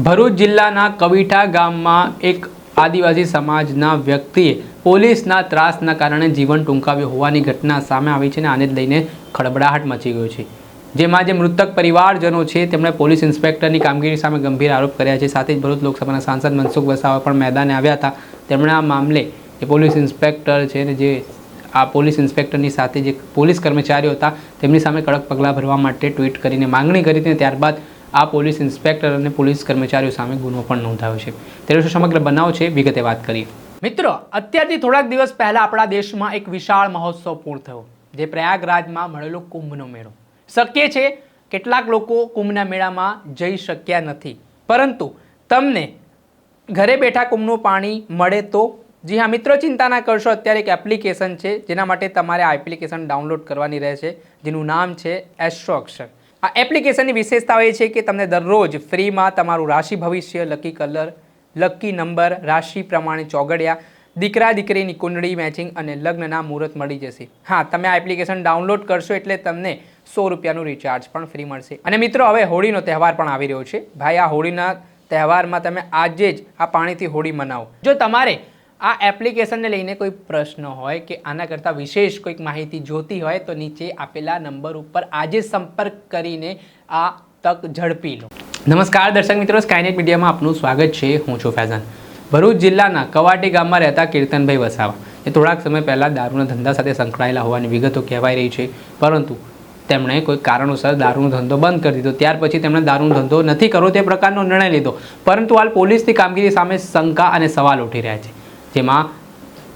ભરૂચ જિલ્લાના કવિઠા ગામમાં એક આદિવાસી સમાજના વ્યક્તિએ પોલીસના ત્રાસના કારણે જીવન ટૂંકાવ્યું હોવાની ઘટના સામે આવી છે અને આને લઈને ખળબડાહટ મચી ગયો છે. જેમાં જે મૃતક પરિવારજનો છે, તેમણે પોલીસ ઇન્સ્પેક્ટરની કામગીરી સામે ગંભીર આરોપ કર્યા છે. સાથે જ ભરૂચ લોકસભાના સાંસદ મનસુખ વસાવા પણ મેદાને આવ્યા હતા. તેમણે આ મામલે જે પોલીસ ઇન્સ્પેક્ટર છે ને જે આ પોલીસ ઇન્સ્પેક્ટરની સાથે જે પોલીસ કર્મચારીઓ હતા, તેમની સામે કડક પગલાં ભરવા માટે ટ્વીટ કરીને માંગણી કરી હતી ત્યારબાદ આ પોલીસ ઇન્સ્પેક્ટર અને પોલીસ કર્મચારીઓ સામે ગુનો પણ નોંધાયો છે. તેનો શું સમગ્ર બનાવ છે વિગતે વાત કરીએ. મિત્રો, અત્યારથી થોડાક દિવસ પહેલાં આપણા દેશમાં એક વિશાળ મહોત્સવ પૂર્ણ થયો, જે પ્રયાગરાજમાં મળેલો કુંભનો મેળો. શક્ય છે કેટલાક લોકો કુંભના મેળામાં જઈ શક્યા નથી. પરંતુ તમને ઘરે બેઠા કુંભનું પાણી મળે તો? જી હા, મિત્રો ચિંતા ના કરશો. અત્યારે એક એપ્લિકેશન છે, જેના માટે તમારે આ એપ્લિકેશન ડાઉનલોડ કરવાની રહેશે, જેનું નામ છે એસ્ટ્રો અક્ષર. આ એપ્લિકેશનની વિશેષતાઓ એ છે કે તમને દરરોજ ફ્રીમાં તમારું રાશિ ભવિષ્ય લકી કલર લકી નંબર રાશિ પ્રમાણે ચોગડિયા, દીકરા, દીકરીની કુંડળી મેચિંગ અને લગ્નના મુહૂર્ત મળી જશે. હા, તમે આ એપ્લિકેશન ડાઉનલોડ કરશો એટલે તમને સો રૂપિયાનું રિચાર્જ પણ ફ્રી મળશે. અને મિત્રો, હવે હોળીનો તહેવાર પણ આવી રહ્યો છે. ભાઈ, આ હોળીના તહેવારમાં તમે આજે જ આ પાણીથી હોળી મનાવો. જો તમારે આ એપ્લિકેશનને લઈને કોઈ પ્રશ્ન હોય કે આના કરતાં વિશેષ કોઈક માહિતી જોતી હોય તો નીચે આપેલા નંબર ઉપર આજે સંપર્ક કરીને આ તક ઝડપી લો. નમસ્કાર, દર્શક મિત્રો. સ્કાયનેટ મીડિયામાં આપનું સ્વાગત છે. હું છું ફૈઝાન. ભરૂચ જિલ્લાના કવાટી ગામમાં રહેતા કીર્તનભાઈ વસાવા. એ થોડાક સમય પહેલાં દારૂના ધંધા સાથે સંકળાયેલા હોવાની વિગતો કહેવાઈ રહી છે. પરંતુ તેમણે કોઈ કારણોસર દારૂનો ધંધો બંધ કરી દીધો. ત્યાર પછી તેમણે દારૂનો ધંધો નથી કરવો તે પ્રકારનો નિર્ણય લીધો. પરંતુ હાલ પોલીસની કામગીરી સામે શંકા અને સવાલ ઉઠી રહ્યા છે. જેમાં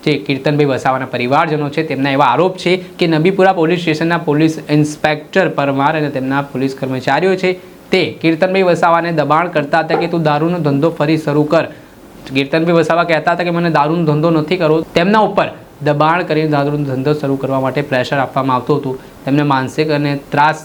જે કીર્તનભાઈ વસાવાના પરિવારજનો છે, તેમના એવા આરોપ છે કે નબીપુરા પોલીસ સ્ટેશનના પોલીસ ઇન્સ્પેક્ટર પરમાર અને તેમના પોલીસ કર્મચારીઓ છે, તે કીર્તનભાઈ વસાવાને દબાણ કરતા હતા કે તું દારૂનો ધંધો ફરી શરૂ કર. કીર્તનભાઈ વસાવા કહેતા હતા કે મને દારૂનો ધંધો નથી કરવો. તેમના ઉપર દબાણ કરીને દારૂનો ધંધો શરૂ કરવા માટે પ્રેશર આપવામાં આવતું હતું. તેમને માનસિક અને ત્રાસ,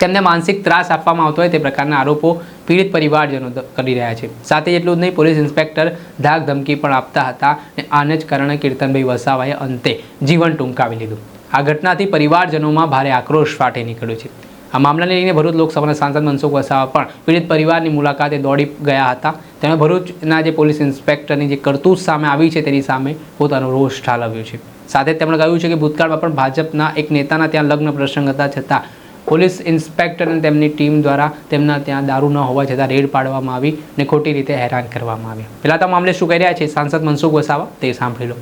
તેમને માનસિક ત્રાસ આપવામાં આવતો હોય તે પ્રકારના આરોપો પીડિત પરિવારજનો કરી રહ્યા છે. સાથે એટલું જ નહીં, પોલીસ ઇન્સ્પેક્ટર ધાક ધમકી પણ આપતા હતા અને આને જ કારણે કીર્તનભાઈ વસાવાએ અંતે જીવન ટૂંકાવી લીધું. આ ઘટનાથી પરિવારજનોમાં ભારે આક્રોશ ફાટી નીકળ્યો છે. આ મામલાને લઈને ભરૂચ લોકસભાના સાંસદ મનસુખ વસાવા પણ પીડિત પરિવારની મુલાકાતે દોડી ગયા હતા. તેમણે ભરૂચના જે પોલીસ ઇન્સ્પેક્ટરની જે કરતૂત સામે આવી છે તેની સામે પોતાનો રોષ ઠાલવ્યો છે. સાથે તેમણે કહ્યું છે કે ભૂતકાળમાં પણ ભાજપના એક નેતાના ત્યાં લગ્ન પ્રસંગ હતા, છતાં પોલીસ ઇન્સ્પેક્ટર અને તેમની ટીમ દ્વારા તેમના ત્યાં દારૂ ન હોવા છતાં રેડ પાડવામાં આવી અને ખોટી રીતે હેરાન કરવામાં આવ્યા. પહેલાં તો મામલે શું કહી રહ્યા છે? સાંસદ મનસુખ વસાવા, તે સાંભળી લો.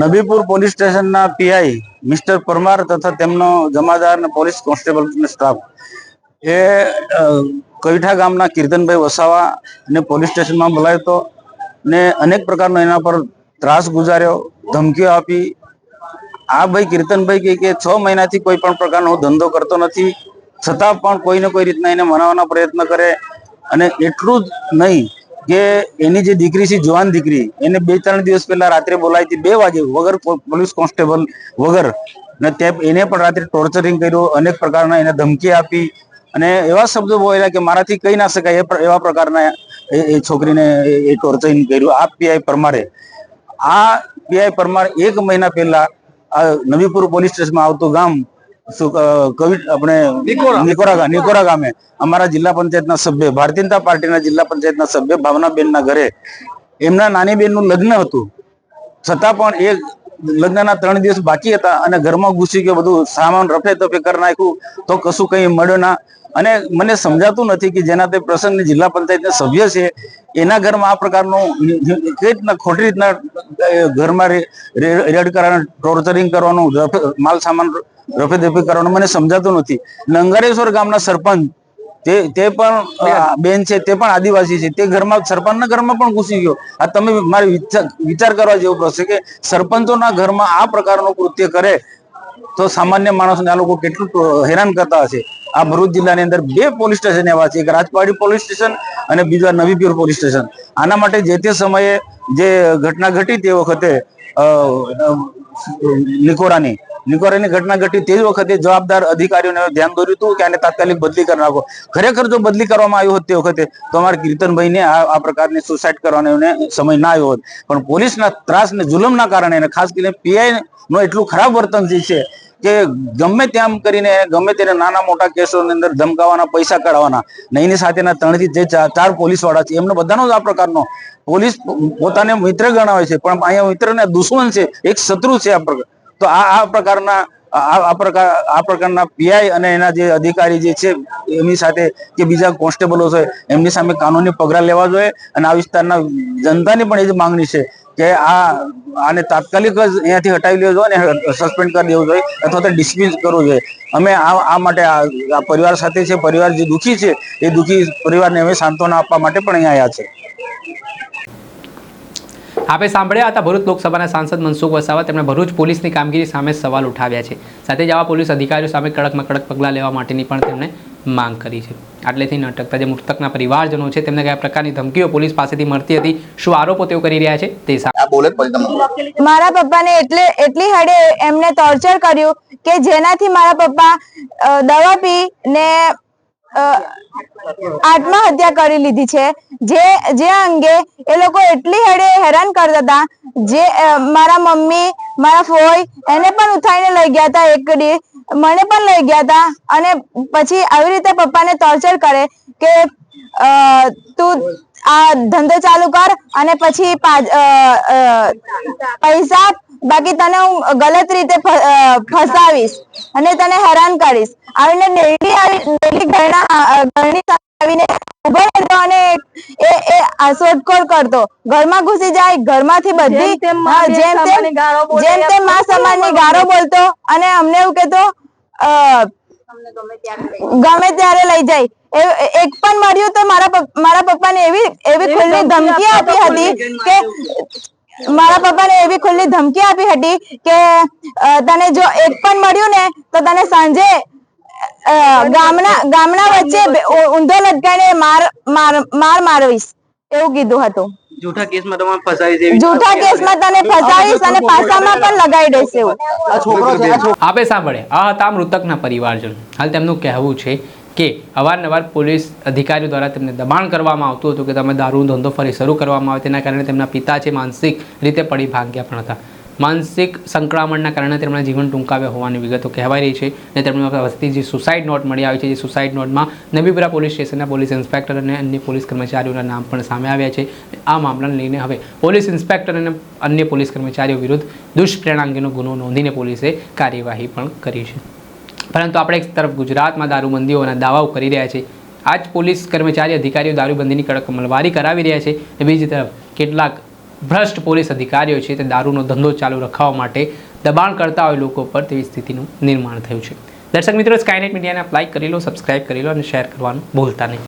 નબીપુર પોલીસ સ્ટેશનના પીઆઈ મિસ્ટર પરમાર તથા તેમનો જમાદાર અને પોલીસ કોન્સ્ટેબલ સ્ટાફ. એ કવિઠા ગામના કીર્તનભાઈ વસાવા ને પોલીસ સ્ટેશનમાં બોલાવ્યો ને અનેક પ્રકારનો એના પર ત્રાસ ગુજાર્યો, ધમકીઓ આપી આ ભાઈ કીર્તનભાઈ કહે કે છ મહિનાથી કોઈ પણ પ્રકારનો ધંધો કરતો નથી. છતાં પણ કોઈને કોઈ રીતના એને મનાવવાનો પ્રયત્ન કરે. અને એટલું જ નહીં કે એની જે દીકરી છે, જવાન દીકરી, એને બે ત્રણ દિવસ પહેલા રાત્રે બોલાવી હતી, બે વાગે વગર પોલીસ કોન્સ્ટેબલ વગર. ને તે એને પણ રાત્રે ટોર્ચરિંગ કર્યું, અનેક પ્રકારના એને ધમકી આપી. અને એવા શબ્દો બોલ્યા કે મારાથી કહી ના શકાય એવા પ્રકારના એ છોકરીને એ ટોર્ચરિંગ કર્યું આ પીઆઈ પરમારે. આ પીઆઈ પરમાર એક મહિના પહેલા આ નવીપુર પોલીસ સ્ટેશનમાં આવતું ગામ કવિ આપણે નિકોરા. નિકોરા ગામે અમારા જિલ્લા પંચાયતના સભ્ય ભારતીય જનતા પાર્ટીના જિલ્લા પંચાયતના સભ્ય ભાવનાબેનના ઘરે એમના નાની બેનનું લગ્ન હતું. છતાં પણ એ લગ્નના ત્રણ દિવસ બાકી હતા અને ઘરમાં ઘૂસી ગયો બધું સામાન રફે તફે કરી નાખ્યું, તો કશું કઈ મળ્યો ના. અને મને સમજાતું નથી કે જેના તે પ્રસંગની જિલ્લા પંચાયતના સભ્ય છે, એના ઘરમાં આ પ્રકારનું કઈ રીતના ખોટી રીતના ઘરમાં રેડ કરવાનું ટોર્ચરિંગ કરવાનું માલ સામાન રફે દફે કરવાનું મને સમજાતું નથી. નંગારેશ્વર ગામના સરપંચ તે તે પણ બેન છે તે પણ આદિવાસી છે. તે ઘરમાં સરપંચના ઘરમાં પણ ઘૂસી ગયો. આ તમે મારે વિચાર વિચાર કરવા જેવો પ્રશ્ન છે કે સરપંચોના ઘરમાં આ પ્રકારનું કૃત્ય કરે તો સામાન્ય માણસને આ લોકો કેટલું હેરાન કરતા હશે. આ ભરૂચ જિલ્લાની અંદર બે પોલીસ સ્ટેશન એવા છે. એક રાજપાડી પોલીસ સ્ટેશન અને બીજા નવીપુર પોલીસ સ્ટેશન. આના માટે જે તે સમયે જે ઘટના ઘટી તે વખતે નિકોરાની નિકોરાની ઘટના ઘટી તે જ વખતે જવાબદાર અધિકારીઓને ધ્યાન દોર્યું હતું કે આને તાત્કાલિક બદલી કરી નાખો. ખરેખર જો બદલી કરવામાં આવ્યો હોત તે વખતે તો અમારા કીર્તનભાઈને આ પ્રકારની સુસાઇડ કરવાનો એને સમય ના આવ્યો હોત. પણ પોલીસના ત્રાસ ને જુલમના કારણે ખાસ કરીને પીઆઈ નો એટલું ખરાબ વર્તન જે છે કે ગમે તેમ કરીને, ગમે તેને નાના મોટા કેસોની અંદર ધમકાવાના, પૈસા કાઢવાના, ને એની સાથેના ત્રણથી જે ચાર પોલીસવાળા છે, એમને બધાનો જ આ પ્રકારનો પોલીસ પોતાને મિત્ર ગણાવે છે, પણ અહીંયા મિત્ર ને દુશ્મન છે, એક શત્રુ છે આ પ્રકાર, તો આ આ પ્રકારના આ પ્રકાર, આ પ્રકારના પીઆઈ અને એના જે અધિકારી જે છે, એમની સાથે કે બીજા કોન્સ્ટેબલો છે, એમની સામે કાનૂની પગલા લેવા જોઈએ, અને આ વિસ્તારના જનતાની પણ એ જ માંગણી છે કે આ આને તાત્કાલિક જ અહીંયાથી હટાવી લેવો જોઈએ સસ્પેન્ડ કરી દેવું જોઈએ અથવા તો ડિસમિસ કરવું જોઈએ. અમે આ આ માટે આ પરિવાર સાથે છે, પરિવાર જે દુઃખી છે, એ દુઃખી પરિવારને અમે સાંત્વના આપવા માટે પણ અહીંયા આવ્યા છે. આપે સાંભળ્યા હતા ભરૂચ લોકસભાના સાંસદ મનસુખ વસાવા, તેમણે ભરૂચ પોલીસની કામગીરી સામે સવાલ ઉઠાવ્યા છે. સાથે જ આવા પોલીસ અધિકારીઓ સામે કડકમાં કડક પગલાં લેવા માટેની પણ તેમણે માંગ કરી છે. આટલેથી ન અટકતા જે મૃતકના પરિવારજનો છે તેમને કયા પ્રકારની ધમકીઓ પોલીસ પાસેથી મળતી હતી શું આરોપો તેઓ કરી રહ્યા છે તે મારા પપ્પાને એટલે એટલી હડે એમને ટોર્ચર કર્યું કે જેનાથી મારા પપ્પા દવા પી ને આત્મહત્યા કરી લીધી છે. જે જે અંગે એ લોકો એટલી હડે હેરાન કરતા હતા જે મારા મમ્મી મારા ફોઈ એને પણ ઉઠાઈને લઈ ગયા હતા એક દી. મને પણ લઈ ગયા હતા અને પછી આવી રીતે પપ્પાને ટોર્ચર કરે કે તું આ ધંધો ચાલુ કર અને પછી પૈસા બાકી તને હું ગલત રીતે ફસાવીશ અને તને હેરાન કરીશ. આવીને ડેલી ડેલી ઘરના ઘરની આવીને ઊભો રહેતો અને એ એ શોધખોળ કરતો. ઘરમાં ઘૂસી જાય ઘરમાંથી બધી જેમ તેમ જેમ તેમ માં સમાજની ગારો બોલતો અને અમને એવું કહેતો ગમે ત્યારે લઈ જાય. એક પણ મળ્યું તો મારા મારા પપ્પાને એવી એવી ખુલ્લી ધમકી આપી હતી કે મારા પપ્પાને એવી ખુલ્લી ધમકી આપી હતી કે તને જો એક પણ મળ્યું ને તો તને સાંજે ગામના ગામના વચ્ચે ઊંધો લટકાઈને માર માર માર મારવીશ એવું કીધું હતું. જૂઠા કેસમાં તમારે ફસાઈ છે જૂઠા કેસમાં તને ફસાવીશ અને પાસામાં પણ લગાઈ દઈશ એવું. આપે સાંભળે આ હતા મૃતકના પરિવારજન. હાલ તેમનું કહેવું છે કે અવારનવાર પોલીસ અધિકારીઓ દ્વારા તેમને દબાણ કરવામાં આવતું હતું કે તમે દારૂ ધંધો ફરી શરૂ કરવામાં આવે તેના કારણે તેમના પિતા છે માનસિક રીતે પડી ભાગ્યા પણ હતા. માનસિક સંકળામણના કારણે તેમના જીવન ટૂંકાવ્યા હોવાની વિગતો કહેવાઈ રહી છે અને તેમની વસ્તી જે સુસાઇડ નોટ મળી આવી છે, જે સુસાઇડ નોટમાં નબીપુરા પોલીસ સ્ટેશનના પોલીસ ઇન્સ્પેક્ટર અને અન્ય પોલીસ કર્મચારીઓના નામ પણ સામે આવ્યા છે. આ મામલાને લઈને હવે પોલીસ ઇન્સ્પેક્ટર અને અન્ય પોલીસ કર્મચારીઓ વિરુદ્ધ દુષ્પ્રેરણા અંગેનો ગુનો નોંધીને પોલીસે કાર્યવાહી પણ કરી છે. પરંતુ આપણે એક તરફ ગુજરાતમાં દારૂબંધીઓના દાવાઓ કરી રહ્યા છે. આ જ પોલીસ કર્મચારી અધિકારીઓ દારૂબંધીની કડક અમલવારી કરાવી રહ્યા છે. બીજી તરફ કેટલાક ભ્રષ્ટ પોલીસ અધિકારીઓ છે તે દારૂનો ધંધો ચાલુ રખાવવા માટે દબાણ કરતા હોય લોકો પર તેવી સ્થિતિનું નિર્માણ થયું છે. દર્શક મિત્રો સ્કાયનેટ મીડિયાને લાઇક કરી લો સબસ્ક્રાઇબ કરી લો અને શેર કરવાનું ભૂલતા નહીં.